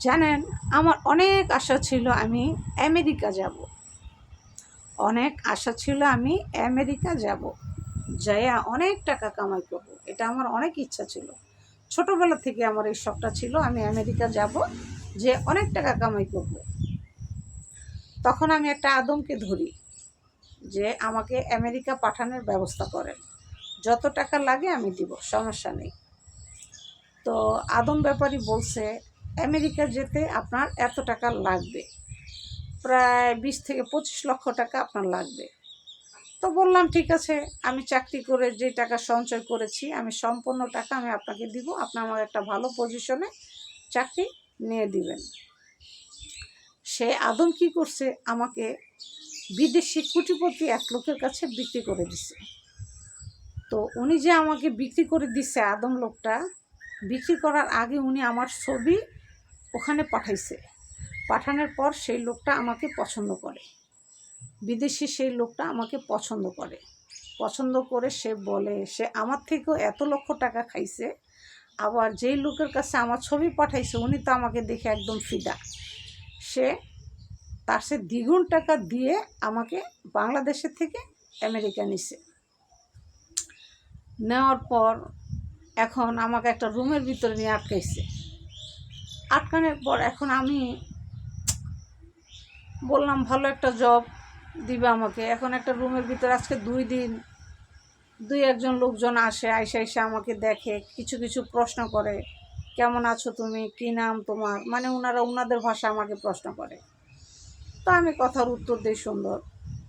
জানেন, আমার অনেক আশা ছিল আমি আমেরিকা যাব। অনেক আশা ছিল আমি আমেরিকা যাব। যাইয়া অনেক টাকা কামাই করব, এটা আমার অনেক ইচ্ছা ছিল। ছোটোবেলা থেকে আমার এই শখটা ছিল আমি আমেরিকা যাব, যে অনেক টাকা কামাই করব। তখন আমি একটা আদমকে ধরি, যে আমাকে আমেরিকা পাঠানোর ব্যবস্থা করেন। যত টাকা লাগে আমি দিব, সমস্যা নেই। তো আদম ব্যাপারী বলছে আমেরিকা যেতে আপনার এত টাকা লাগবে। প্রায় বিশ থেকে পঁচিশ লক্ষ টাকা আপনার লাগবে। তো বললাম, ঠিক আছে, আমি চাকরি করে যে টাকা সঞ্চয় করেছি, আমি সম্পূর্ণ টাকা আমি আপনাকে দিব। আপনি আমার একটা ভালো পজিশনে চাকরি নিয়ে দিবেন। সে আদম কি করছে? আমাকে বিদেশি কুটিপতি এক লোকের কাছে বিক্রি করে দিছে। তো উনি যে আমাকে বিক্রি করে দিছে, আদম লোকটা, বিক্রি করার আগে উনি আমার ছবি ওখানে পাঠাইছে। পাঠানোর পর সেই লোকটা আমাকে পছন্দ করে। বিদেশি সেই লোকটা আমাকে পছন্দ করে। পছন্দ করে সে বলে, সে আমার থেকেও এত লক্ষ টাকা খাইছে, আবার যেই লোকের কাছে আমার ছবি পাঠাইছে, উনি তো আমাকে দেখে একদম ফিদা। সে, তার সে দ্বিগুণ টাকা দিয়ে আমাকে বাংলাদেশের থেকে আমেরিকা নিছে। নেওয়ার পর এখন আমাকে একটা রুমের ভিতরে নিয়ে আটকাইছে। আটকানোর পর এখন আমি বললাম, ভালো একটা জব দিবে আমাকে। এখন একটা রুমের ভিতরে আজকে দুই দিন, দুই একজন লোকজন আসে, আইসা আইসা আমাকে দেখে, কিছু কিছু প্রশ্ন করে, কেমন আছো তুমি? কী নাম তোমার? মানে ওনারা ওনাদের ভাষা আমাকে প্রশ্ন করে। তো আমি কথার উত্তর দিই সুন্দর।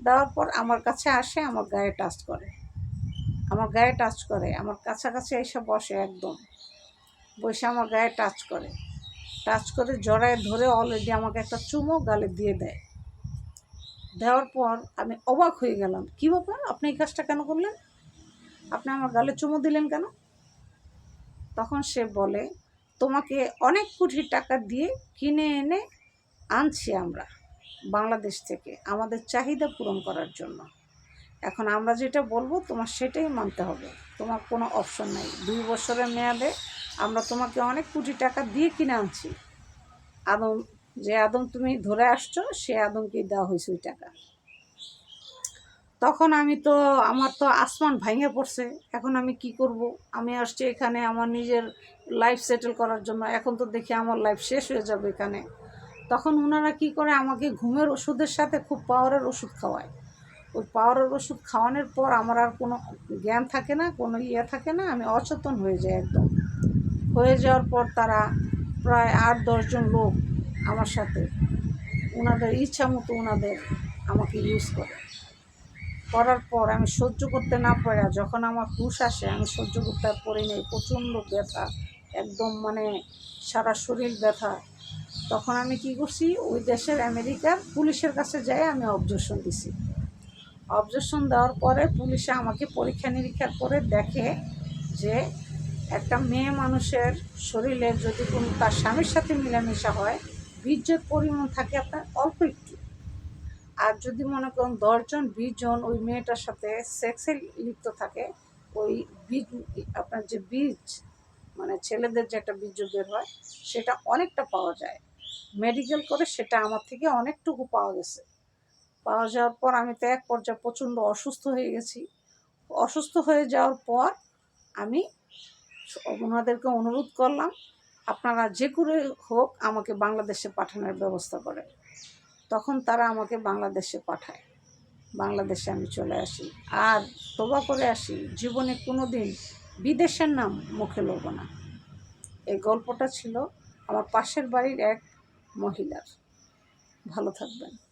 দেওয়ার পর আমার কাছে আসে, আমার গায়ে টাচ করে। আমার গায়ে টাচ করে, আমার কাছাকাছি এসে বসে একদম। বসে আমার গায়ে টাচ করে। টাচ করে জড়ায় ধরে অলরেডি আমাকে একটা চুমো গালে দিয়ে দেয়। দেওয়ার পর আমি অবাক হয়ে গেলাম। কী ব্যাপার? আপনি এই কাজটা কেন করলেন? আপনি আমার গালে চুমো দিলেন কেন? তখন সে বলে, তোমাকে অনেক কোটি টাকা দিয়ে কিনে এনে আনছি আমরা বাংলাদেশ থেকে আমাদের চাহিদা পূরণ করার জন্য। এখন আমরা যেটা বলব তোমার সেটাই মানতে হবে। তোমার কোনো অপশন নাই। দুই বছরের মেয়াদে আমরা তোমাকে অনেক কোটি টাকা দিয়ে কিনে আনছি। আদম, যে আদম তুমি ধরে আসছো, সে আদমকেই দেওয়া হয়েছে ওই টাকা। তখন আমি তো, আমার তো আসমান ভাঙে পড়ছে। এখন আমি কি করব? আমি আসছি এখানে আমার নিজের লাইফ সেটেল করার জন্য। এখন তো দেখি আমার লাইফ শেষ হয়ে যাবে এখানে। তখন ওনারা কি করে? আমাকে ঘুমের ওষুধের সাথে খুব পাওয়ারের ওষুধ খাওয়ায়। ওই পাওয়ারের ওষুধ খাওয়ানোর পর আমার আর কোনো জ্ঞান থাকে না, কোনো ইয়ে থাকে না। আমি অচেতন হয়ে যাই একদম। হয়ে যাওয়ার পর তারা প্রায় আট দশজন লোক আমার সাথে ওনাদের ইচ্ছা মতো ওনাদের আমাকে ইউজ করে। করার পর আমি সহ্য করতে না পারা, যখন আমার হুশ আসে, আমি সহ্য করতে আর পারি নেই প্রচণ্ড ব্যথা, একদম মানে সারা শরীর ব্যথা। তখন আমি কি করছি, ওই দেশের আমেরিকার পুলিশের কাছে যাই, আমি অবজেকশন দিছি। অবজেকশন দেওয়ার পরে পুলিশে আমাকে পরীক্ষা নিরীক্ষা করে দেখে যে একটা মেয়ে মানুষের শরীরে যদি কোনো তার স্বামীর সাথে মিলামেশা হয়, বীর্যের পরিমাণ থাকে আপনার অল্প একটু। আর যদি মনে করুন দশজন, বিশজন ওই মেয়েটার সাথে সেক্সে লিপ্ত থাকে, ওই বীজ, আপনার যে বীজ মানে ছেলেদের যে একটা বীর্য বের হয়, সেটা অনেকটা পাওয়া যায়। মেডিকেল করে সেটা আমার থেকে অনেকটুকু পাওয়া গেছে। পাওয়া যাওয়ার পর আমি তো এক পর্যায়ে প্রচণ্ড অসুস্থ হয়ে গেছি। অসুস্থ হয়ে যাওয়ার পর আমি ওনাদেরকে অনুরোধ করলাম, আপনারা যে করে হোক আমাকে বাংলাদেশে পাঠানোর ব্যবস্থা করে তখন তারা আমাকে বাংলাদেশে পাঠায়। বাংলাদেশে আমি চলে আসি। আর তোবা করে আসি, জীবনে কোনো দিন বিদেশের নাম মুখে লব না। এই গল্পটা ছিল আমার পাশের বাড়ির এক মহিলার। ভালো থাকবেন।